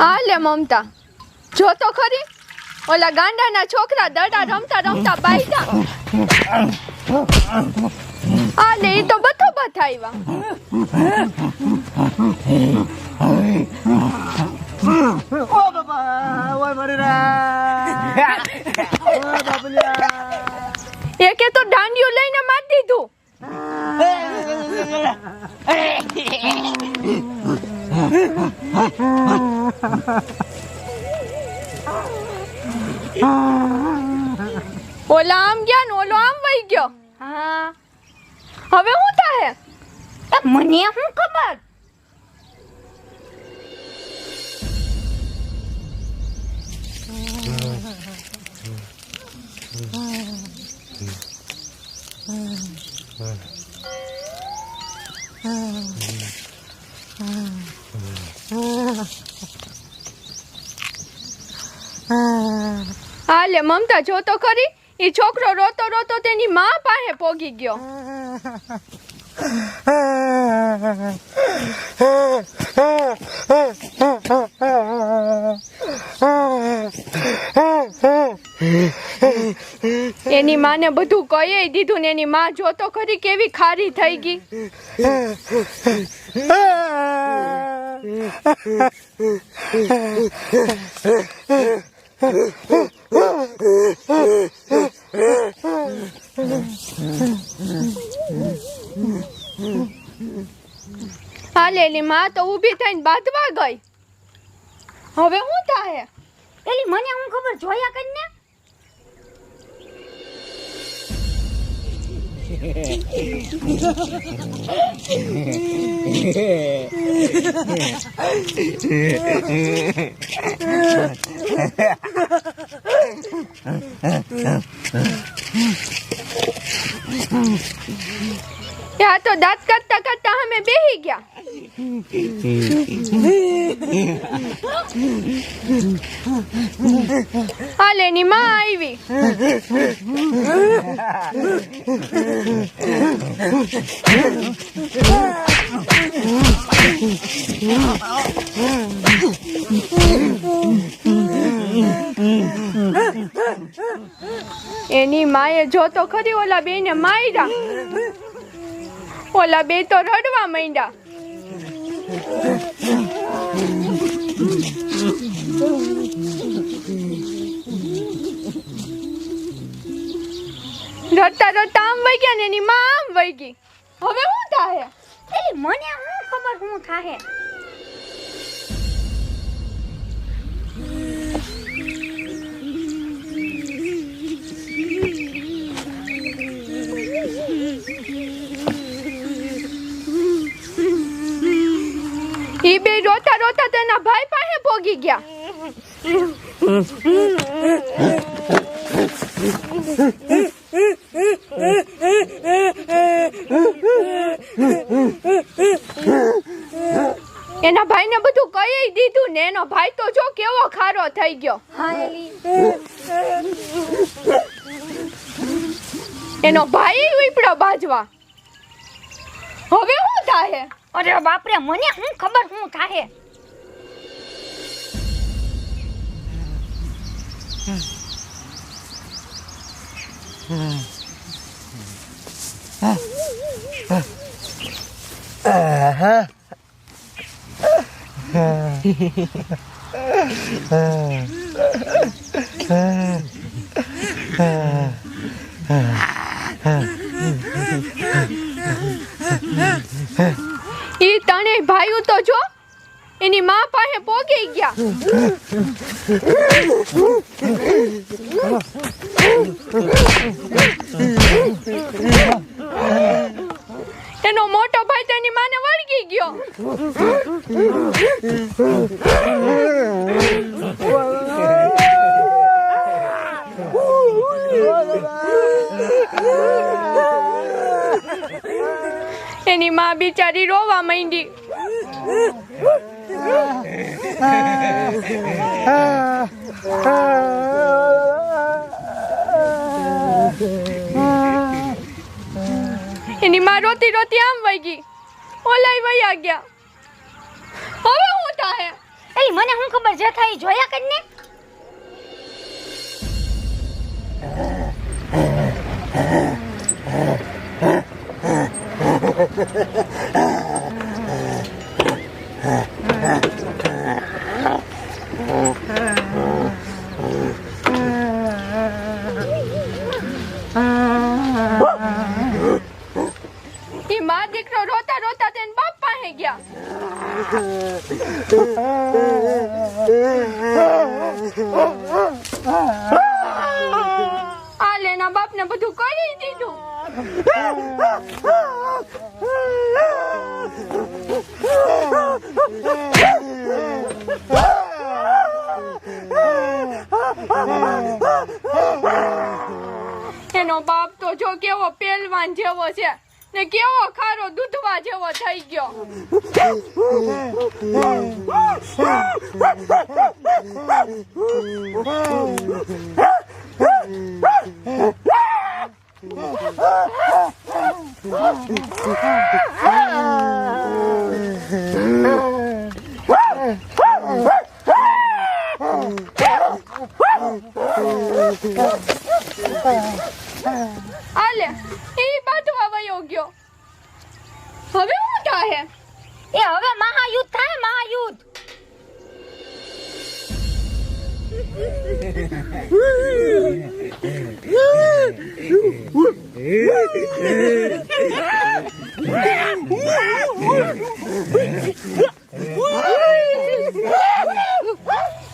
આ લે મમતા. જો તો ખરી. ઓલા ગાંડાના છોકરા દડા રમતા રમતા બાઈતા આ લે તો બતાવ્યા ઓ બાપા ઓય મરી રા ઓ બાપલિયા. એકે તો ડાંડિયો લઈને મારી દીધું. ઓલા આમ ગયા ને ઓલો આમ વહી ગયો. હા. શું મને શું ખબર હા લે મમતા જો તો ખરી એ છોકરો રોતો રોતો તેની મા પાસે પોગી ગયો એની માને બધું કહી દીધું ને એની માં જો તો ખરી કેવી ખારી થઈ ગઈ. હાલે એની માં તો ઊભી થઈને બાંધવા ગઈ હવે શું થાય એલી મને શું ખબર જોયા કરીને યા તો દાંત કાઢતા કાઢતા અમે બેહી ગયા. હાલે, એની માં આવી. એની માએ જો તો ખરી ઓલા બેને માર્યા. ઓલા બે તો રડવા માંડ્યા. રડતા રડતા આમ વહી ને એની માં આમ વહી ગઈ. હવે શું થાય એ મને શું ખબર શું થાહે? ઈ બે રોતા રોતા તેના ભાઈ પાસે ભોગી ગયા. એના ભાઈ ને બધું કહી દીધું ને એનો ભાઈ તો જો કેવો ખારો થઈ ગયો. એનો ભાઈ ઉપડો બાજવા. હવે શું થાય અરે બાપરે મને શું ખબર થાહે ઈ તણે ભાઈઓ તો જો એની માં પાસે પોગી ગયા. એનો મોટો ભાઈ તેની માને વળગી ગયો. એની માં બિચારી રોવા માંડી. એની માં રોતી રોતી આમ વહી ગઈ. ઓલાય આ ગયા. હવે હું થાય એ મને શું ખબર જે થાય જોયા કરીને એ માં દીકરો રોતા રોતા તેને બાપ પાસે ગયા આ લેના બાપને બધું કરી દીધું બાપ તો જો કેવો પહેલવાન જેવો છે ને કેવો ખારો દૂધવા જેવો થઈ ગયો. આલે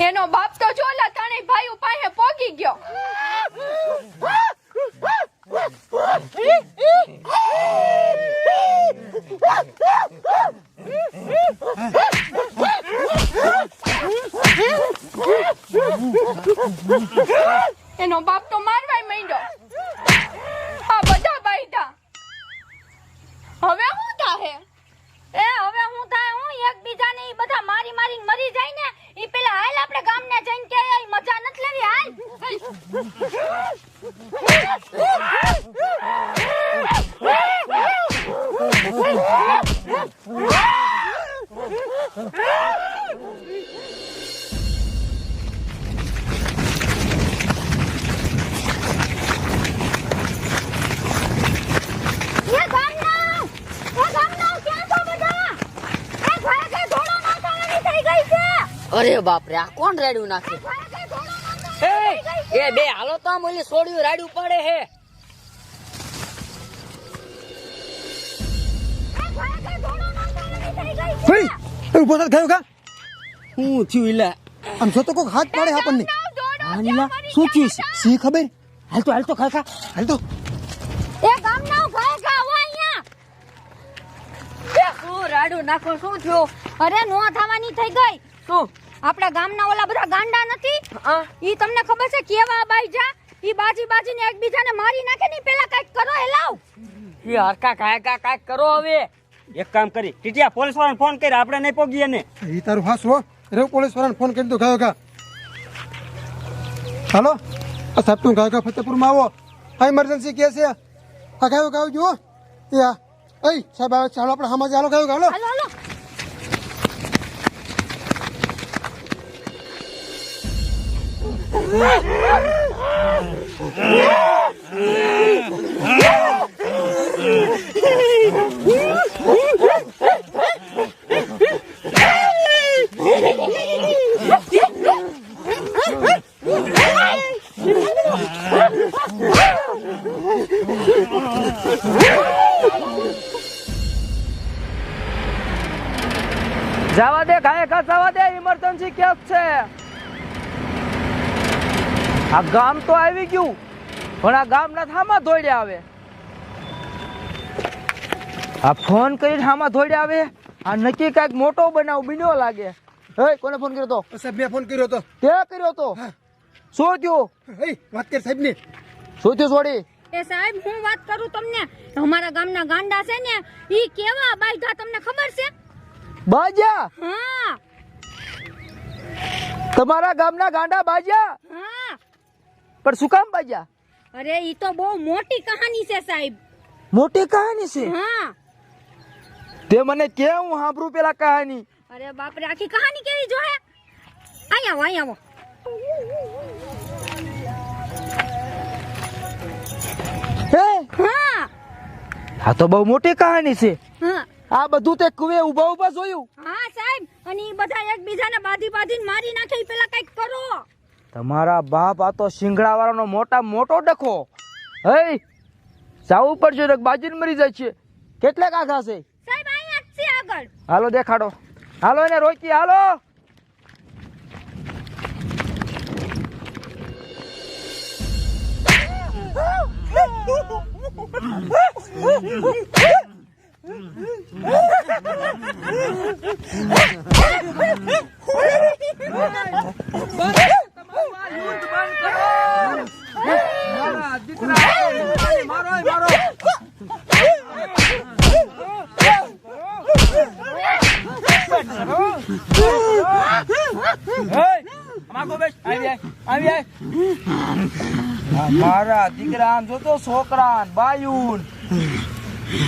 એનો બાપ તો ચોલા ત્રણેય ભાઈઓ પાસે પોગી ગયો. એનો બાપ તો અરે બાપ રે આ કોણ રાડ્યું નાખે? એ થઈ ગઈ એ બે હાલો તો આમ ઓલી સોડિયું રાડ્યું પડે હે. એ ઘરે કે ધોળો નાખવાની થઈ ઊભો થાત ગયો કા? હું થયું ઇલા આમ જો તો કોક હાથ પાડે આપણને. દોડો શું થયું? છે સી ખબર? હાલ તો હાલ તો ખાખા હાલ તો. એ ગામના ઘરે ખા આવો અહીંયા. એ શું રાડ્યું નાખો શું થયો? અરે નો થવાની થઈ ગઈ. શું? આપણા ગામના ઓલા બધા ગાંડા નથી? હા. ઈ તમને ખબર છે કેવા બાઈ જા? ઈ બાજી બાજીને એકબીજાને મારી નાખે ની પેલા કંઈક કરો હેલાવ એ હરકા કાય કા કાય કરો હવે. એક કામ કરી ટીટિયા પોલીસ વાળાને ફોન કરી આપણે નહીં પોગીએ ને એ તારું હાસ હો રે પોલીસ વાળાને ફોન કરી દો ગયો કા હાલો આ સાહેબ તું ગાયકા ફતેપુરમાં આવો આ ઇમરજન્સી કેસ છે આ ગયો ગાવ જુઓ એ આ એ સાહેબ આવે ચાલો આપણે હામાં ચાલો ગયો હાલો હાલો હાલો આ ગામ તો આવી ગયું પણ આ ગામના થામાં ધોડે આવે. આ ફોન કરીને હામાં ધોડે આવે આ નક્કી કાંઈક મોટો બનાવ બીનો લાગે. હે કોને ફોન કર્યો તો? સાહેબ મેં ફોન કર્યો હતો તે કર્યો તો? શું થયું? હે વાત કર સાહેબની. શું થયું છોડી? એ સાહેબ હું વાત કરું તમને? અમારા ગામના ગાંડા છે ને ઈ કેવા બાઈધા તમને ખબર છે? બાજા હા. તમારા ગામના ગાંડા બાજા હા. પણ શું કામ બાજા? અરે ઈ તો બહુ મોટી કહાની છે સાહેબ. મોટી કહાની છે? હા. તે મને કે હું સાંભળું પેલા કહાની. અરે બાપરે આખી કહાની કેવી જોહે? અહીંયા આવો હા? આ તો બહુ મોટી કહાની છે. હા. આ બધું તે કુવે ઊભા ઊભા જોયું. હા સાહેબ. અને ઈ બધા એકબીજાને બાધી બાધીને મારી નાખે પેલા તમારા બાપ આ તો શિંગડા વાળાનો મોટા મોટો ડખો. હે જાવું પડશે ને બાજીને મરી જાય છે. કેટલે કા છે? સાહેબ અહીંયા જ છે આગળ. હાલો દેખાડો. હાલો એને રોકી હાલો. મારા દીકરા આમ જોતો છોકરા બાયુન.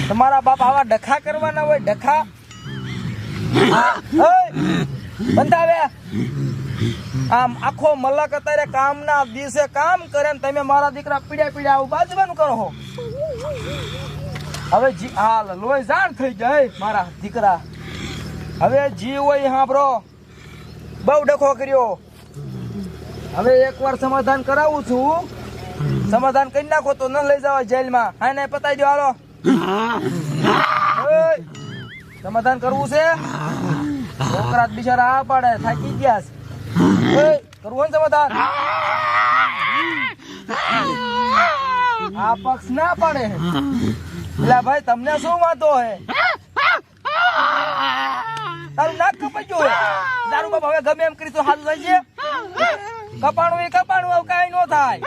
તમારા બાપ આવા ડખા કરવાના હોય, ડખા? બંધાવે. આમ આખો મલક અત્યારે કામના દિવસે કામ કરે ને તમે મારા દીકરા પીડ્યા પીડ્યા આવું બાજવાનું કરો હવે જી, હાલ, લોહી જાણ થઈ જાય મારા દીકરા. હવે જી હોય હા બ્રો બહુ ડખો કર્યો. હવે એકવાર સમાધાન કરાવું છું. સમાધાન કરી નાખો તો ન લઈ જાવ જેલમાં. હા ને પતાવી દો હાલો. સમાધાન કરવું છે? છોકરા બિચારા આ પાડે, થાકી ગયા છે. કરવું ને સમાધાન? આ પક્ષ ના પાડે. એટલે ભાઈ, તમને શું વાંધો હે તારું નાક કપાઈ ગયું તારું બાપ, હવે ગમે એમ કરી તો હાથ થઈ છે કપાણું એ કપાણું, આવું કાંઈ ન થાય.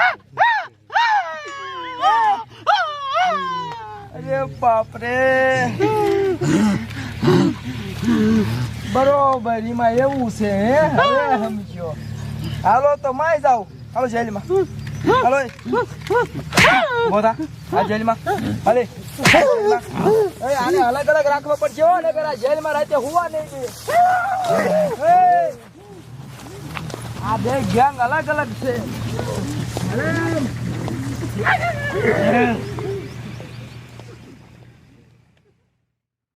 અરે બાપરે. બરોબર, એમાં એવું છે, હે? સમજ્યો. હાલો, તો માય જાવ હાલો, જેલમાં. હાલો બોધા આ જેલમાં. હાલે. અલગ અલગ રાખવા પડશે, હો પેલા જેલમાં રાતે હોવા નહીં આ બે ગેંગ અલગ અલગ છે.